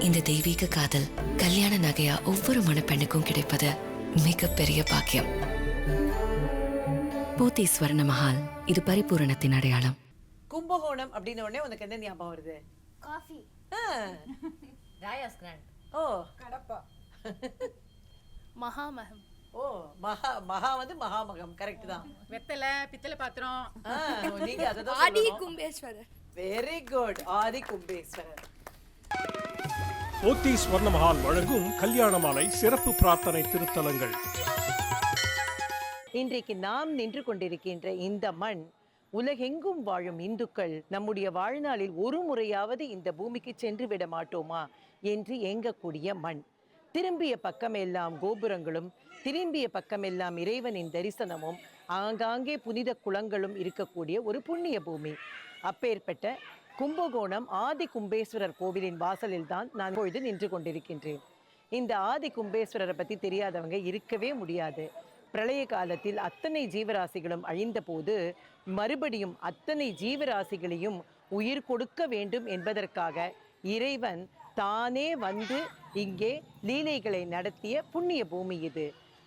இந்த தெய்வீக காதல் கல்யாண நகையா ஒவ்வொரு மணப்பெண்ணுக்கும் கிடைப்பது மிகப்பெரிய பாக்கியம். போத்தி ஸ்வர்ண மஹால் இது பரிபூரணத்தின் அடையாளம். கும்பகோணம் அப்படின்ன உடனே உனக்கு என்ன ஞாபகம் வருது? காஃபி. ராயாஸ் கிராண்ட். ஓ. கடப்பா. மகாமகம். ஓ மகா மகா வந்து மகாமகம் கரெக்ட் தான். வெத்தலை பித்தளை பாத்திரம். நீங்க அதை Aadi Kumbeswarar. Very good Adi Kumbeswarar. போத்தி ஸ்வர்ணமஹால் வழங்கும் கல்யாண மாலை சிறப்பு பிரார்த்தனை திருத்தலங்கள். இன்றைக்கு நாம் நின்று கொண்டிருக்கின்ற இந்த மண் உலகெங்கும் வாழும் இந்துக்கள் நம்முடைய வாழ்நாளில் ஒரு முறையாவது இந்த பூமிக்கு சென்று விட மாட்டோமா என்று ஏங்கக்கூடிய மண். திரும்பிய பக்கமெல்லாம் கோபுரங்களும் திரும்பிய பக்கமெல்லாம் இறைவனின் தரிசனமும் ஆங்காங்கே புனித குளங்களும் இருக்கக்கூடிய ஒரு புண்ணிய பூமி. அப்பேற்பட்ட கும்பகோணம் ஆதி கும்பேஸ்வரர் கோவிலின் வாசலில் தான் நான் இப்பொழுது நின்று கொண்டிருக்கின்றேன். இந்த ஆதி கும்பேஸ்வரரை பற்றி தெரியாதவங்க இருக்கவே முடியாது. பிரளய காலத்தில் அத்தனை ஜீவராசிகளும் அழிந்த போது மறுபடியும் அத்தனை ஜீவராசிகளையும் உயிர் கொடுக்க வேண்டும் என்பதற்காக இறைவன் தானே வந்து இங்கே லீலைகளை நடத்திய புண்ணிய பூமி இது.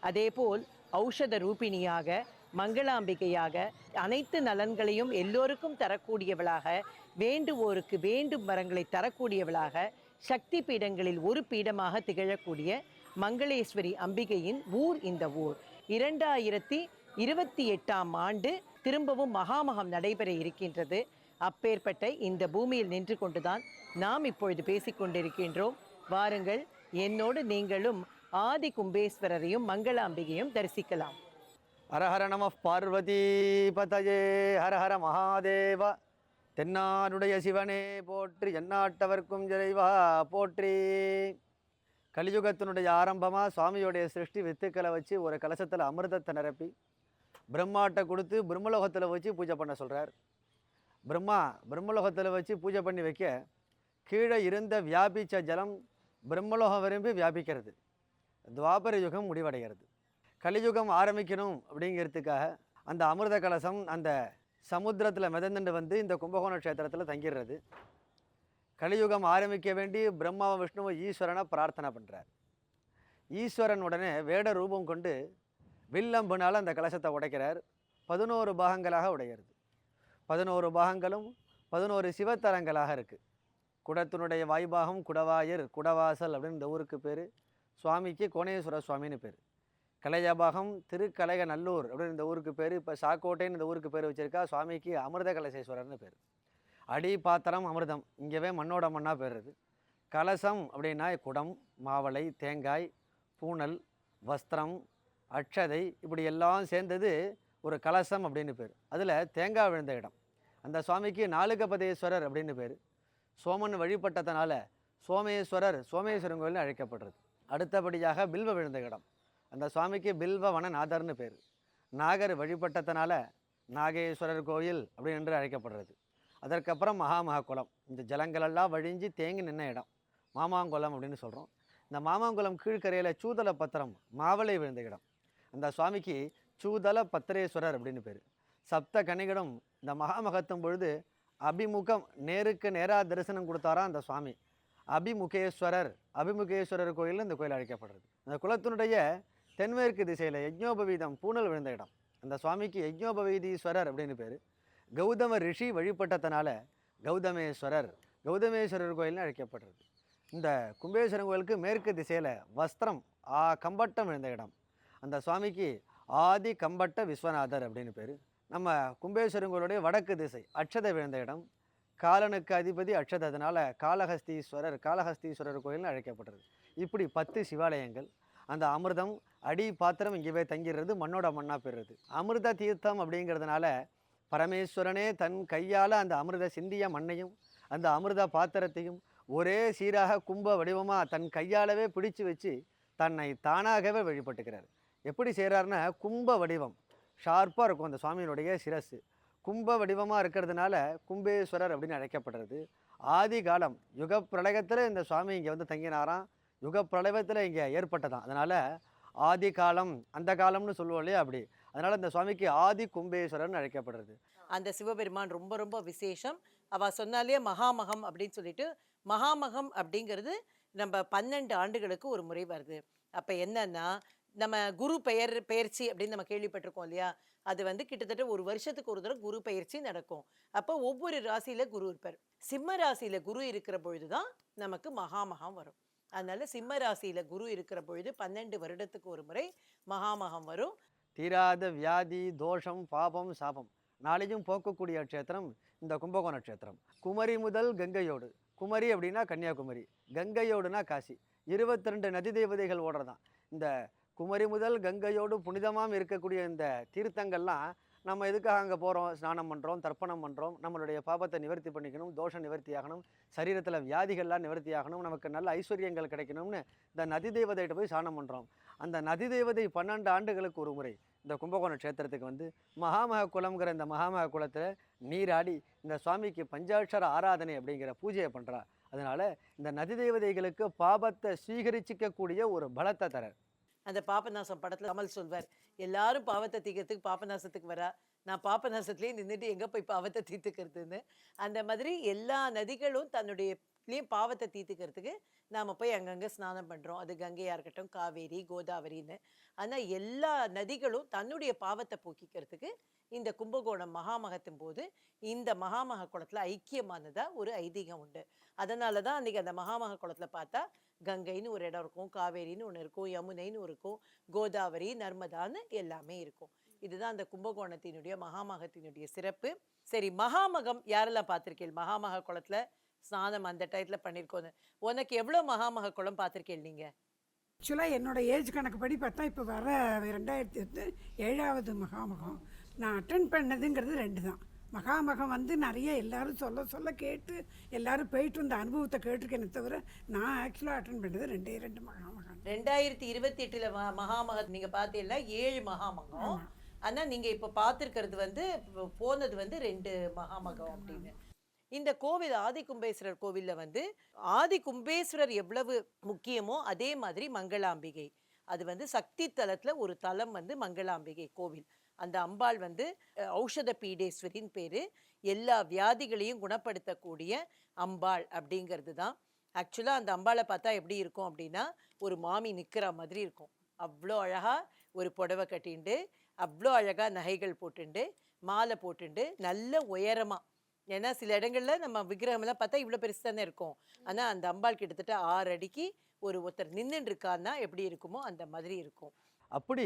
அதேபோல் ஔஷத ரூபிணியாக மங்களாம்பிகையாக அனைத்து நலன்களையும் எல்லோருக்கும் தரக்கூடியவளாக வேண்டுவோருக்கு வேண்டும் மரங்களை தரக்கூடியவளாக சக்தி பீடங்களில் ஒரு பீடமாக திகழக்கூடிய மங்களேஸ்வரி அம்பிகையின் ஊர் இந்த ஊர். இரண்டாயிரத்தி இருபத்தி எட்டாம் ஆண்டு திரும்பவும் மகாமகம் நடைபெற இருக்கின்றது. அப்பேற்பட்ட இந்த பூமியில் நின்று கொண்டுதான் நாம் இப்பொழுது பேசிக்கொண்டிருக்கின்றோம் வாருங்கள் என்னோடு நீங்களும் ஆதி கும்பேஸ்வரரையும் மங்களாம்பிகையும் தரிசிக்கலாம். ஹரஹர நம பார்வதி பதயே ஹரஹர மகாதேவ. தென்னாருடைய சிவனே போற்றி எந்நாட்டவர்க்கும் இறைவா போற்றி. கலியுகத்தினுடைய ஆரம்பமாக சுவாமியோடைய சிருஷ்டி வித்துக்களை வச்சு ஒரு கலசத்தில் அமிர்தத்தை நிரப்பி பிரம்மாட்டை கொடுத்து பிரம்மலோகத்தில் வச்சு பூஜை பண்ண சொல்கிறார் பிரம்மா பிரம்மலோகத்தில் வச்சு பூஜை பண்ணி வைக்க கீழே இருந்த வியாபிச்ச ஜலம் பிரம்மலோகம் விரும்பி வியாபிக்கிறது. துவாபர யுகம் முடிவடைகிறது. கலியுகம் ஆரம்பிக்கணும் அப்படிங்கிறதுக்காக அந்த அமிர்த கலசம் அந்த சமுத்திரத்தில் மிதந்துட்டு வந்து இந்த கும்பகோண க்ஷேத்திரத்தில் தங்கிடுறது கலியுகம் ஆரம்பிக்க வேண்டி பிரம்மாவை விஷ்ணுவை ஈஸ்வரனை பிரார்த்தனை பண்ணுறார் ஈஸ்வரன் உடனே வேட ரூபம் கொண்டு வில்லம்புனால் அந்த கலசத்தை உடைக்கிறார். பதினோரு பாகங்களாக உடைகிறது பதினோரு பாகங்களும் பதினோரு சிவத்தலங்களாக இருக்குது குடத்தினுடைய வாய்பாகம் குடவாயர் குடவாசல் அப்படின்னு இந்த ஊருக்கு பேர். சுவாமிக்கு கோணேஸ்வர சுவாமின்னு பேர். கலையபாகம் திருக்கலைய நல்லூர் அப்படின்னு இந்த ஊருக்கு பேர். இப்போ சாக்கோட்டைன்னு இந்த ஊருக்கு பேர் வச்சிருக்கா. சுவாமிக்கு அமிர்த கலசேஸ்வரர்னு பேர். அடி பாத்திரம் அமிர்தம். இங்கேவே மண்ணோட மண்ணாக பேருது கலசம் அப்படின்னா குடம் மாவளை தேங்காய் பூனல் வஸ்திரம் அட்சதை இப்படி எல்லாம் சேர்ந்தது ஒரு கலசம் அப்படின்னு பேர். அதில் தேங்காய் விழுந்த இடம். அந்த சுவாமிக்கு நாலுகபதேஸ்வரர் அப்படின்னு பேர். சோமன் வழிபட்டதனால சோமேஸ்வரர் சோமேஸ்வரன் கோயில்னு அழைக்கப்படுறது. அடுத்தபடியாக பில்வ விழுந்த இடம். அந்த சுவாமிக்கு பில்வவன நாதர்னு பேர். நாகர் வழிபட்டதனால நாகேஸ்வரர் கோயில் அப்படி என்று அழைக்கப்படுறது. அதற்கப்புறம் மகாமகா குளம் இந்த ஜலங்களெல்லாம் வழிஞ்சு தேங்கி நின்ன இடம். மாமாங்குளம் அப்படின்னு சொல்கிறோம் இந்த மாமாங்குளம் கீழ்க்கரையில் சூதல பத்திரம் மாவளை விழுந்த இடம். அந்த சுவாமிக்கு சூதல பத்திரேஸ்வரர் அப்படின்னு பேர். சப்த கணிகளும் இந்த மகாமகத்தும் பொழுது அபிமுகம் நேருக்கு நேராக தரிசனம் கொடுத்தாரா அந்த சுவாமி. அபிமுகேஸ்வரர் அபிமுகேஸ்வரர் கோயில் இந்த கோயில் அழைக்கப்படுறது. அந்த குலத்தினுடைய தென்மேற்கு திசையில் யஜ்ஞோபவீதம் பூனல் விழுந்த இடம். அந்த சுவாமிக்கு யஜ்ஞோபவீதீஸ்வரர் அப்படின்னு பேர். கௌதம ரிஷி வழிபட்டதனால கௌதமேஸ்வரர் கௌதமேஸ்வரர் கோயில்னு அழைக்கப்படுறது. இந்த கும்பேஸ்வரன் கோயிலுக்கு மேற்கு திசையில் வஸ்திரம் ஆ கம்பட்டம் விழுந்த இடம். அந்த சுவாமிக்கு ஆதி கம்பட்ட விஸ்வநாதர் அப்படின்னு பேர். நம்ம கும்பேஸ்வரன் கோயிலுடைய வடக்கு திசை அட்சதை விழுந்த இடம். காலனுக்கு அதிபதி அட்சதை காலஹஸ்தீஸ்வரர் காளஹஸ்தீஸ்வரர் காளஹஸ்தீஸ்வரர் கோயில்னு அழைக்கப்படுறது. இப்படி பத்து சிவாலயங்கள் அந்த அமிர்தம் அடி பாத்திரம் இங்கே போய் தங்கிடுறது மண்ணோட மண்ணாக பெறுறது அமிர்த தீர்த்தம் அப்படிங்கிறதுனால பரமேஸ்வரனே தன் கையால் அந்த அமிர்த சிந்திய மண்ணையும் அந்த அமிர்த பாத்திரத்தையும் ஒரே சீராக கும்ப வடிவமாக தன் கையாலவே பிடிச்சு வச்சு தன்னை தானாகவே வழிபட்டுக்கிறார். எப்படி செய்கிறாருன்னா கும்ப வடிவம். ஷார்ப்பாக இருக்கும் அந்த சுவாமியினுடைய சிரசு. கும்ப வடிவமாக இருக்கிறதுனால கும்பேஸ்வரர் அப்படின்னு அழைக்கப்படுறது. ஆதி காலம் யுக பிரளயத்தில் இந்த சுவாமி இங்கே வந்து தங்கினாராம். யுக பிரளயத்தில் இங்கே ஏற்பட்டதான். அதனால் ஆதி காலம் அந்த காலம்னு சொல்லுவோம் இல்லையா அப்படி. அதனால் இந்த சுவாமிக்கு ஆதி கும்பேஸ்வரர்னு அழைக்கப்படுறது. அந்த சிவபெருமான் ரொம்ப ரொம்ப விசேஷம். அவள் சொன்னாலே மகாமகம் அப்படின்னு சொல்லிட்டு மகாமகம் அப்படிங்கிறது நம்ம பன்னெண்டு ஆண்டுகளுக்கு ஒரு முறை வருது. அப்போ என்னன்னா நம்ம குரு பெயர் பெயர்ச்சி அப்படின்னு நம்ம கேள்விப்பட்டிருக்கோம் இல்லையா? அது வந்து கிட்டத்தட்ட ஒரு வருஷத்துக்கு ஒரு தடவை குரு பயிற்சி நடக்கும். அப்போ ஒவ்வொரு ராசியில குரு இருப்பார். சிம்ம ராசியில் குரு இருக்கிற பொழுது தான் நமக்கு மகாமகம் வரும். அதனால சிம்ம ராசியில குரு இருக்கிற பொழுது பன்னெண்டு வருடத்துக்கு ஒரு முறை மகாமகம் வரும். தீராத வியாதி தோஷம் பாபம் சாபம். நாளையும் போக்கக்கூடிய க்ஷேத்திரம் இந்த கும்பகோண க்ஷேத்திரம் குமரி முதல் கங்கையோடு. குமரி அப்படின்னா கன்னியாகுமரி. கங்கையோடுனா காசி. இருபத்தி ரெண்டு நதி தேவதைகள் ஓடுறதான். இந்த குமரி முதல் கங்கையோடு புனிதமாக இருக்கக்கூடிய இந்த தீர்த்தங்கள்லாம் நம்ம எதுக்காக அங்கே போகிறோம் ஸ்நானம் பண்ணுறோம் தர்ப்பணம் பண்ணுறோம் நம்மளுடைய பாபத்தை நிவர்த்தி பண்ணிக்கணும் தோஷம் நிவர்த்தி ஆகணும் சரீரத்தில் வியாதிகள்லாம் நிவர்த்தி ஆகணும் நமக்கு நல்ல ஐஸ்வர்யங்கள் கிடைக்கணும்னு இந்த நதி தேவதைகிட்ட போய் ஸ்நானம் பண்ணுறோம் அந்த நதி தேவதை பன்னெண்டு ஆண்டுகளுக்கு ஒரு முறை இந்த கும்பகோண க்ஷேத்திரத்துக்கு வந்து மகாமக குளம்ங்கிற இந்த மகாமக குளத்தில் நீராடி இந்த சுவாமிக்கு பஞ்சாட்சர ஆராதனை அப்படிங்கிற பூஜையை பண்ணுறா அதனால் இந்த நதி தேவதைகளுக்கு பாபத்தை ஸ்வீகரிச்சிக்கக்கூடிய ஒரு பலத்தை தர அந்த பாபநாசம் படத்தில் கமல் சொல்வார் எல்லாரும் பாவத்தை தீக்கிறதுக்கு பாபநாசத்துக்கு வரா. நான் பாபநாசத்துலேயே நின்றுட்டு எங்கே போய் பாவத்தை தீர்த்துக்கிறதுன்னு? அந்த மாதிரி எல்லா நதிகளும் தன்னுடையலையும் பாவத்தை தீர்த்துக்கிறதுக்கு நாம் போய் அங்கங்கே ஸ்நானம் பண்ணுறோம் அது கங்கையாக இருக்கட்டும் காவேரி கோதாவரின்னு. ஆனால் எல்லா நதிகளும் தன்னுடைய பாவத்தை போக்கிக்கிறதுக்கு இந்த கும்பகோணம் மகாமகத்தின் போது இந்த மகாமக குளத்தில் ஐக்கியமானதாக ஒரு ஐதீகம் உண்டு. அதனால தான் அன்றைக்கி அந்த மகாமக குளத்தில் பார்த்தா கங்கைன்னு ஒரு இடம் இருக்கும் காவேரின்னு ஒன்று இருக்கும் யமுனைன்னு இருக்கும் கோதாவரி நர்மதான்னு எல்லாமே இருக்கும். இதுதான் அந்த கும்பகோணத்தினுடைய மகாமகத்தினுடைய சிறப்பு. சரி மகாமகம் யாரெல்லாம் பார்த்திருக்கீள் மகாமக குளத்தில் ஸ்நானம் அந்த டயத்தில் பண்ணியிருக்கோன்னு உனக்கு எவ்வளோ மகாமக குளம் பார்த்துருக்கேன் நீங்கள் ஆக்சுவலாக என்னோடய ஏஜ் கணக்கு படி பார்த்தா இப்போ வர ரெண்டாயிரத்தி எட்டு ஏழாவது மகாமகம். நான் அட்டன் பண்ணதுங்கிறது ரெண்டு தான் மகாமகம் வந்து நிறைய எல்லாரும் சொல்ல சொல்ல கேட்டு எல்லாரும் போயிட்டு வந்த அனுபவத்தை கேட்டிருக்கேனே தவிர நான் ஆக்சுவலாக அட்டன் பண்ணது ரெண்டே ரெண்டு மகாமகம். ரெண்டாயிரத்தி இருபத்தி எட்டுல ம- மகாமகம் நீங்க பார்த்தீங்கன்னா ஏழு மகாமகம். ஆனா நீங்க இப்ப பார்த்திருக்கிறது வந்து போனது வந்து ரெண்டு மகாமகம் அப்படின்னு. இந்த கோவில் ஆதிகும்பேஸ்வரர் கோவில்ல வந்து ஆதி கும்பேஸ்வரர் எவ்வளவு முக்கியமோ அதே மாதிரி மங்களாம்பிகை. அது வந்து சக்தி தலத்துல ஒரு தலம் வந்து மங்களாம்பிகை கோவில். அந்த அம்பாள் வந்து ஔஷத பீடேஸ்வரின் பேரு. எல்லா வியாதிகளையும் குணப்படுத்தக்கூடிய அம்பாள் அப்படிங்கிறது தான். ஆக்சுவலாக அந்த அம்பாளை பார்த்தா எப்படி இருக்கும் அப்படின்னா ஒரு மாமி நிற்கிற மாதிரி இருக்கும். அவ்வளோ அழகா ஒரு புடவை கட்டிண்டு அவ்வளோ அழகா நகைகள் போட்டுண்டு மாலை போட்டுண்டு நல்ல உயரமா. ஏன்னா சில இடங்கள்ல நம்ம விக்கிரகம்லாம் பார்த்தா இவ்வளோ பெருசு தானே இருக்கும். ஆனால் அந்த அம்பாள் கிட்டத்தட்ட ஆறு அடிக்கு ஒரு ஒருத்தர் நின்றுட்டு இருக்கான்னா எப்படி இருக்குமோ அந்த மாதிரி இருக்கும். அப்படி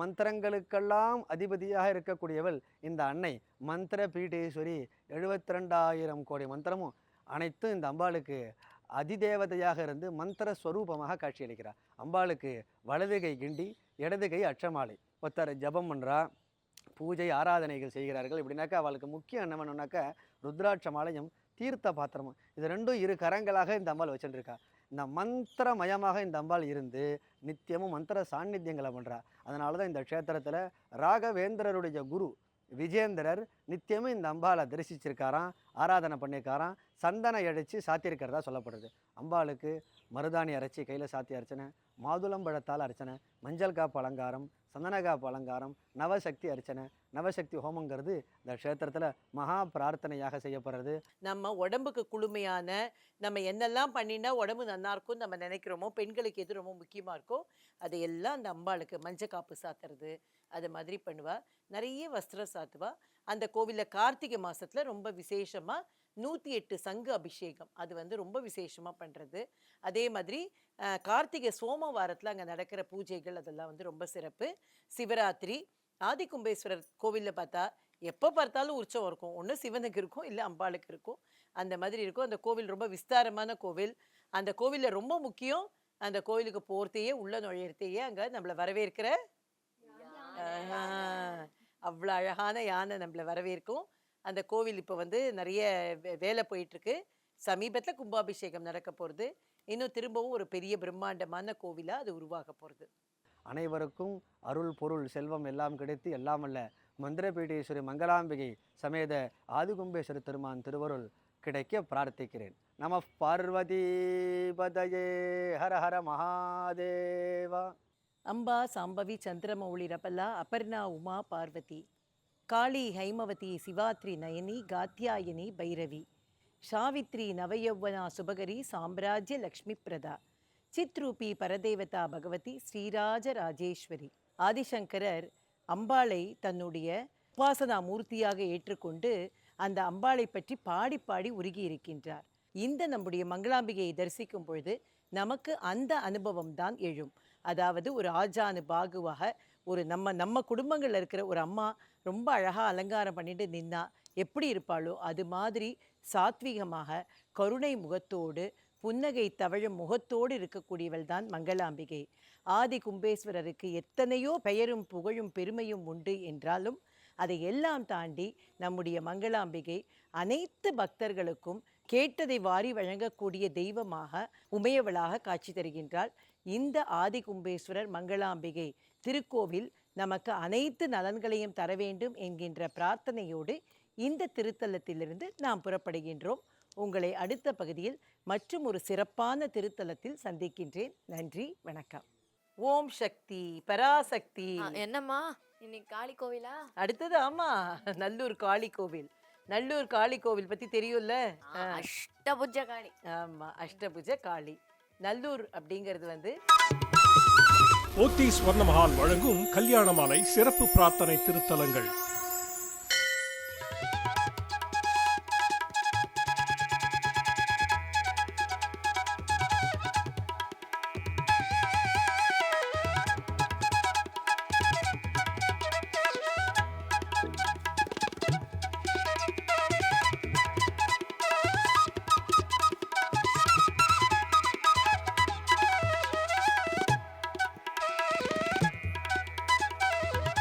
மந்திரங்களுக்கெல்லாம் அதிபதியாக இருக்கக்கூடியவள் இந்த அன்னை. மந்திர பீடேஸ்வரி எழுபத்தி ரெண்டாயிரம் கோடி மந்திரமும் அனைத்தும் இந்த அம்பாளுக்கு அதிதேவதையாக இருந்து மந்திர ஸ்வரூபமாக காட்சியளிக்கிறார். அம்பாளுக்கு வலது கை கிண்டி இடது கை அச்சமாலை ஒருத்தர் ஜபம் பண்ணுறா பூஜை ஆராதனைகள் செய்கிறார்கள். இப்படின்னாக்கா அவளுக்கு முக்கியம் என்ன வேணும்னாக்கா ருத்ராட்ச மாலையும் தீர்த்த பாத்திரமும். இது ரெண்டும் இரு கரங்களாக இந்த அம்பாள் வச்சுட்டுருக்கா இந்த மந்திரமயமாக இந்த அம்பாள் இருந்து நித்தியமும் மந்திர சாநித்தியங்களை பண்ணுறா அதனால தான் இந்த க்ஷேத்திரத்தில் ராகவேந்திரருடைய குரு விஜேந்திரர் நித்தியமும் இந்த அம்பாளை தரிசிச்சிருக்காராம் ஆராதனை பண்ணியிருக்காராம் சந்தனை அழைச்சி சாத்தியிருக்கிறதா சொல்லப்படுது. அம்பாளுக்கு மருதாணி அரைச்சி கையில் சாத்தி அரைச்சனை மாதுளம்பழத்தால் அரைச்சனை மஞ்சள் காப்பு அலங்காரம் சந்தனகாப்பு அலங்காரம் நவசக்தி அர்ச்சனை. நவசக்தி ஹோமங்கிறது இந்த க்ஷேத்திரத்தில் மகா பிரார்த்தனையாக செய்யப்படுறது. நம்ம உடம்புக்கு குளுமையான நம்ம என்னெல்லாம் பண்ணினா உடம்பு நல்லா இருக்கும் நம்ம நினைக்கிறோமோ பெண்களுக்கு எது ரொம்ப முக்கியமாக இருக்கோ அதையெல்லாம் அந்த அம்பாளுக்கு மஞ்சள் காப்பு சாத்துறது அது மாதிரி பண்ணுவாள் நிறைய வஸ்திரம் சாத்துவா. அந்த கோவிலில் கார்த்திகை மாதத்தில் ரொம்ப விசேஷமாக நூற்றி எட்டு சங்கு அபிஷேகம். அது வந்து ரொம்ப விசேஷமா பண்றது. அதே மாதிரி கார்த்திகை சோமவாரத்தில் அங்கே நடக்கிற பூஜைகள் அதெல்லாம் வந்து ரொம்ப சிறப்பு. சிவராத்திரி ஆதிகும்பேஸ்வரர் கோவிலில் பார்த்தா எப்போ பார்த்தாலும் உற்சவம் இருக்கும். ஒன்று சிவனுக்கு இருக்கும் இல்லை அம்பாளுக்கு இருக்கும். அந்த மாதிரி இருக்கும். அந்த கோவில் ரொம்ப விஸ்தாரமான கோவில். அந்த கோவிலில் ரொம்ப முக்கியம் அந்த கோவிலுக்கு போகிறதையே உள்ள நுழையிறதையே அங்கே நம்மளை வரவேற்கிற அவ்வளோ அழகான யானை நம்மளை வரவேற்கும். அந்த கோவில் இப்போ வந்து நிறைய வேலை போயிட்டுருக்கு. சமீபத்தில் கும்பாபிஷேகம் நடக்க போகிறது இன்னும் திரும்பவும் ஒரு பெரிய பிரம்மாண்டமான கோவிலாக அது உருவாக போகிறது அனைவருக்கும் அருள் பொருள் செல்வம் எல்லாம் கிடைத்து எல்லாம் அல்ல மந்திரபீடீஸ்வரி மங்களாம்பிகை சமேத ஆதிகும்பேஸ்வரி திருமான் திருவருள் கிடைக்க பிரார்த்திக்கிறேன். நம பார்வதி பதயே. ஹர ஹர மகாதேவா. அம்பா சாம்பவி சந்திரமௌளி ரபல்லா அபர்ணா உமா பார்வதி. காளி ஹைமவதி சிவாத்ரி நயனி காத்தியாயினி பைரவி. சாவித்ரி நவயௌவனா சுபகரி சாம்ராஜ்ய லக்ஷ்மி பிரதா சித்ரூபி பரதேவதா பகவதி ஸ்ரீராஜ ராஜேஸ்வரி. ஆதிசங்கரர் அம்பாளை தன்னுடைய உபாசனா மூர்த்தியாக ஏற்றுக்கொண்டு அந்த அம்பாளை பற்றி பாடி பாடி உருகி இருக்கின்றார் இந்த நம்முடைய மங்களாம்பிகையை தரிசிக்கும் பொழுது நமக்கு அந்த அனுபவம் தான் எழும். அதாவது ஒரு ஆஜானு பாகுவாக ஒரு நம்ம நம்ம குடும்பங்கள்ல இருக்கிற ஒரு அம்மா ரொம்ப அழகா அலங்காரம் பண்ணிட்டு நின்னா எப்படி இருப்பாளோ அது மாதிரி சாத்வீகமாக கருணை முகத்தோடு புன்னகை தவழும் முகத்தோடு இருக்கக்கூடியவள் தான் மங்களாம்பிகை. ஆதி கும்பேஸ்வரருக்கு எத்தனையோ பெயரும் புகழும் பெருமையும் உண்டு என்றாலும் அதை எல்லாம் தாண்டி நம்முடைய மங்களாம்பிகை அனைத்து பக்தர்களுக்கும் கேட்டதை வாரி வழங்கக்கூடிய தெய்வமாக உமையவளாக காட்சி தருகின்றாள். இந்த ஆதி கும்பேஸ்வரர் மங்களாம்பிகை. திருக்கோவில் நமக்கு அனைத்து நலன்களையும் தர வேண்டும் என்கின்ற பிரார்த்தனையோடு இந்த திருத்தலத்திலிருந்து நாம் புறப்படுகின்றோம். உங்களை அடுத்த பகுதியில் மற்றும் ஒரு சிறப்பான திருத்தலத்தில் சந்திக்கின்றேன். நன்றி வணக்கம். ஓம் சக்தி பராசக்தி. என்னம்மா? இன்னைக்கு காளி கோவிலா? அடுத்தது ஆமா நல்லூர் காளி கோவில். நல்லூர் காளி கோவில் பத்தி தெரியும்ல? அஷ்டபுஜ காளி. ஆமா அஷ்டபுஜ காளி. நல்லூர் அப்படிங்கிறது வந்து போத்தி ஸ்வர்ணமஹால் வழங்கும் கல்யாணமாலை சிறப்பு பிரார்த்தனை திருத்தலங்கள்.